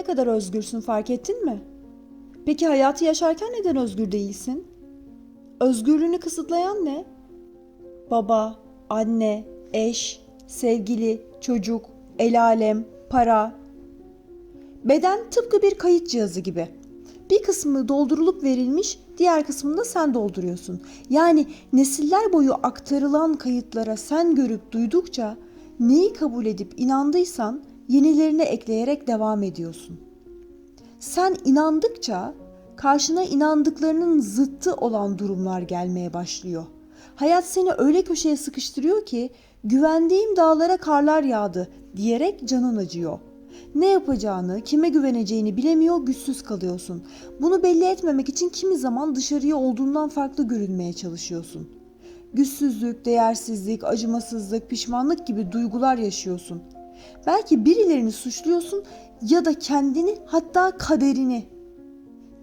ne kadar özgürsün fark ettin mi? Peki hayatı yaşarken neden özgür değilsin? Özgürlüğünü kısıtlayan ne? Baba, anne, eş, sevgili, çocuk, el alem, para. Beden tıpkı bir kayıt cihazı gibi. Bir kısmı doldurulup verilmiş, diğer kısmını da sen dolduruyorsun. Yani nesiller boyu aktarılan kayıtlara sen görüp duydukça neyi kabul edip inandıysan yenilerine ekleyerek devam ediyorsun. Sen inandıkça karşına inandıklarının zıttı olan durumlar gelmeye başlıyor. Hayat seni öyle köşeye sıkıştırıyor ki güvendiğim dağlara karlar yağdı diyerek canın acıyor. Ne yapacağını, kime güveneceğini bilemiyor, güçsüz kalıyorsun. Bunu belli etmemek için kimi zaman dışarıya olduğundan farklı görünmeye çalışıyorsun. Güçsüzlük, değersizlik, acımasızlık, pişmanlık gibi duygular yaşıyorsun. Belki birilerini suçluyorsun ya da kendini hatta kaderini.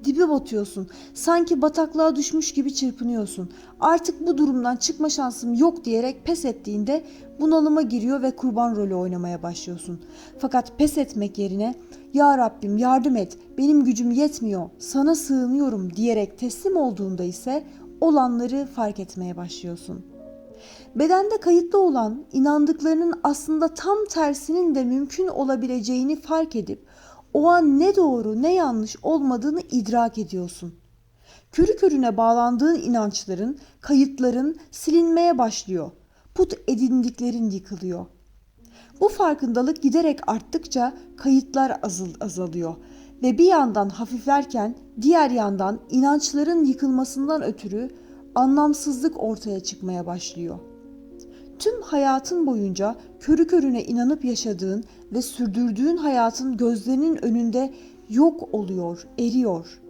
Dibe batıyorsun. Sanki bataklığa düşmüş gibi çırpınıyorsun. Artık bu durumdan çıkma şansım yok diyerek pes ettiğinde bunalıma giriyor ve kurban rolü oynamaya başlıyorsun. Fakat pes etmek yerine "Ya Rabbim yardım et. Benim gücüm yetmiyor. Sana sığınıyorum." diyerek teslim olduğunda ise olanları fark etmeye başlıyorsun. Bedende kayıtlı olan inandıklarının aslında tam tersinin de mümkün olabileceğini fark edip o an ne doğru ne yanlış olmadığını idrak ediyorsun. Körü körüne bağlandığın inançların, kayıtların silinmeye başlıyor. Put edindiklerin yıkılıyor. Bu farkındalık giderek arttıkça kayıtlar azal azalıyor ve bir yandan hafiflerken diğer yandan inançların yıkılmasından ötürü anlamsızlık ortaya çıkmaya başlıyor. Tüm hayatın boyunca körü körüne inanıp yaşadığın ve sürdürdüğün hayatın gözlerinin önünde yok oluyor, eriyor.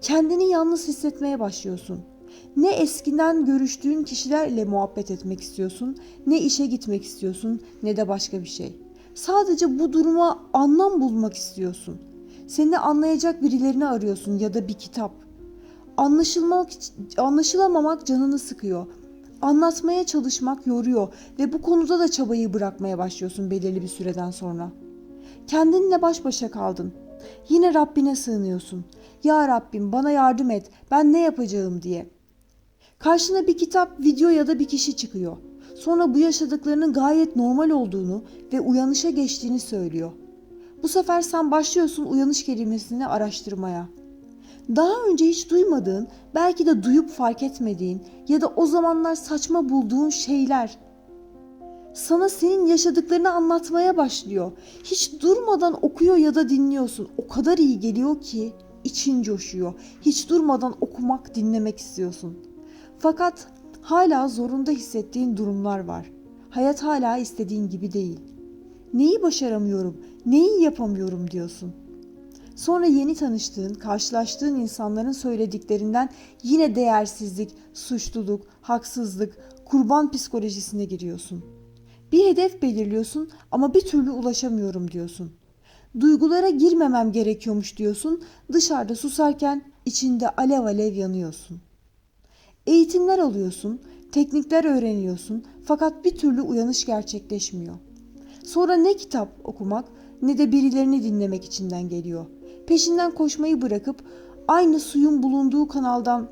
Kendini yalnız hissetmeye başlıyorsun. Ne eskiden görüştüğün kişilerle muhabbet etmek istiyorsun, ne işe gitmek istiyorsun, ne de başka bir şey. Sadece bu duruma anlam bulmak istiyorsun. Seni anlayacak birilerini arıyorsun ya da bir kitap. Anlaşılmak, anlaşılamamak canını sıkıyor. Anlatmaya çalışmak yoruyor ve bu konuda da çabayı bırakmaya başlıyorsun belirli bir süreden sonra. Kendinle baş başa kaldın. Yine Rabbine sığınıyorsun. Ya Rabbim bana yardım et. Ben ne yapacağım diye. Karşına bir kitap, video ya da bir kişi çıkıyor. Sonra bu yaşadıklarının gayet normal olduğunu ve uyanışa geçtiğini söylüyor. Bu sefer sen başlıyorsun uyanış kelimesini araştırmaya. Daha önce hiç duymadığın, belki de duyup fark etmediğin ya da o zamanlar saçma bulduğun şeyler sana senin yaşadıklarını anlatmaya başlıyor. Hiç durmadan okuyor ya da dinliyorsun. O kadar iyi geliyor ki için coşuyor. Hiç durmadan okumak, dinlemek istiyorsun. Fakat hala zorunda hissettiğin durumlar var. Hayat hala istediğin gibi değil. Neyi başaramıyorum, neyi yapamıyorum diyorsun. Sonra yeni tanıştığın, karşılaştığın insanların söylediklerinden yine değersizlik, suçluluk, haksızlık, kurban psikolojisine giriyorsun. Bir hedef belirliyorsun ama bir türlü ulaşamıyorum diyorsun. Duygulara girmemem gerekiyormuş diyorsun. Dışarıda susarken içinde alev alev yanıyorsun. Eğitimler alıyorsun, teknikler öğreniyorsun fakat bir türlü uyanış gerçekleşmiyor. Sonra ne kitap okumak ne de birilerini dinlemek içinden geliyor. Peşinden koşmayı bırakıp aynı suyun bulunduğu kanaldan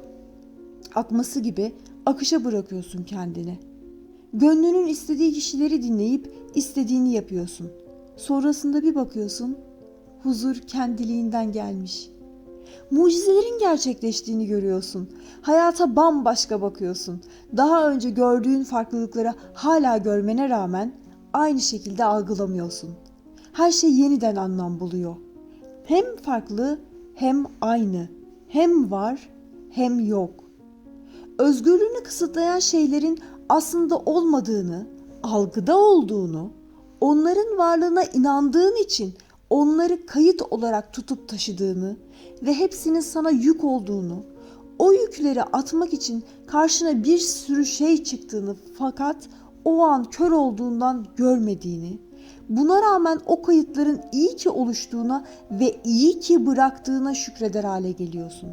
akması gibi akışa bırakıyorsun kendini. Gönlünün istediği kişileri dinleyip istediğini yapıyorsun. Sonrasında bir bakıyorsun, huzur kendiliğinden gelmiş. Mucizelerin gerçekleştiğini görüyorsun. Hayata bambaşka bakıyorsun. Daha önce gördüğün farklılıkları hala görmene rağmen aynı şekilde algılamıyorsun. Her şey yeniden anlam buluyor. Hem farklı hem aynı. Hem var hem yok. Özgürlüğünü kısıtlayan şeylerin aslında olmadığını, algıda olduğunu, onların varlığına inandığın için onları kayıt olarak tutup taşıdığını ve hepsinin sana yük olduğunu, o yükleri atmak için karşına bir sürü şey çıktığını fakat o an kör olduğundan görmediğini, buna rağmen o kayıtların iyi ki oluştuğuna ve iyi ki bıraktığına şükreder hale geliyorsun.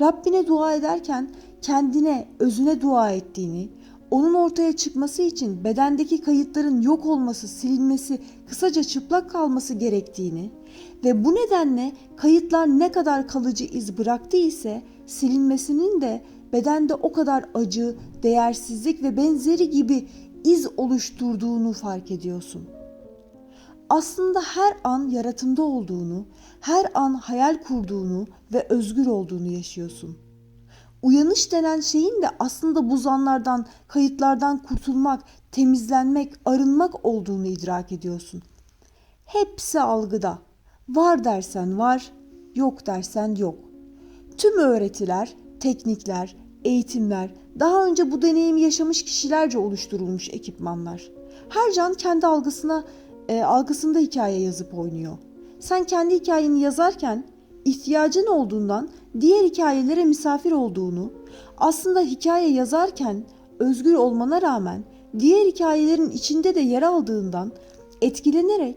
Rabbine dua ederken kendine, özüne dua ettiğini, Onun ortaya çıkması için bedendeki kayıtların yok olması, silinmesi, kısaca çıplak kalması gerektiğini ve bu nedenle kayıtlar ne kadar kalıcı iz bıraktı ise silinmesinin de bedende o kadar acı, değersizlik ve benzeri gibi iz oluşturduğunu fark ediyorsun. Aslında her an yaratımda olduğunu, her an hayal kurduğunu ve özgür olduğunu yaşıyorsun. Uyanış denen şeyin de aslında bu zanlardan, kayıtlardan kurtulmak, temizlenmek, arınmak olduğunu idrak ediyorsun. Hepsi algıda. Var dersen var, yok dersen yok. Tüm öğretiler, teknikler, eğitimler, daha önce bu deneyimi yaşamış kişilerce oluşturulmuş ekipmanlar. Her can kendi algısına, e, algısında hikaye yazıp oynuyor. Sen kendi hikayeni yazarken ihtiyacın olduğundan diğer hikayelere misafir olduğunu, aslında hikaye yazarken özgür olmana rağmen diğer hikayelerin içinde de yer aldığından etkilenerek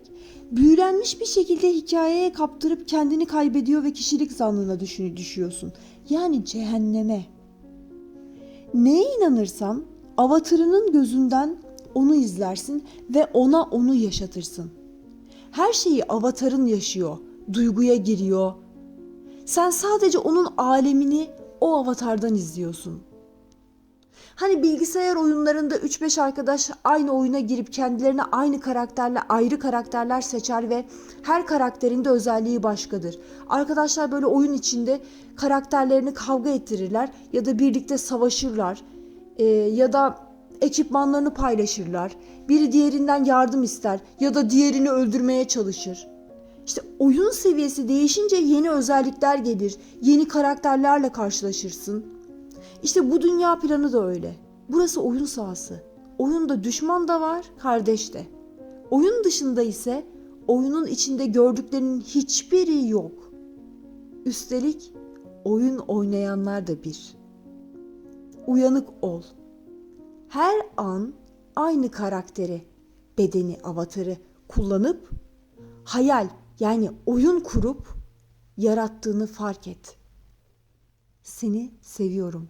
büyülenmiş bir şekilde hikayeye kaptırıp kendini kaybediyor ve kişilik zannına düşü- düşüyorsun. Yani cehenneme. Neye inanırsan avatarının gözünden onu izlersin ve ona onu yaşatırsın. Her şeyi avatarın yaşıyor, duyguya giriyor. Sen sadece onun alemini o avatardan izliyorsun. Hani bilgisayar oyunlarında 3-5 arkadaş aynı oyuna girip kendilerine aynı karakterle ayrı karakterler seçer ve her karakterin de özelliği başkadır. Arkadaşlar böyle oyun içinde karakterlerini kavga ettirirler ya da birlikte savaşırlar Ee, ya da ekipmanlarını paylaşırlar. Biri diğerinden yardım ister ya da diğerini öldürmeye çalışır. İşte oyun seviyesi değişince yeni özellikler gelir, yeni karakterlerle karşılaşırsın. İşte bu dünya planı da öyle. Burası oyun sahası. Oyunda düşman da var, kardeş de. Oyun dışında ise oyunun içinde gördüklerinin hiçbiri yok. Üstelik oyun oynayanlar da bir. Uyanık ol. Her an aynı karakteri, bedeni, avatarı kullanıp hayal yani oyun kurup yarattığını fark et. Seni seviyorum.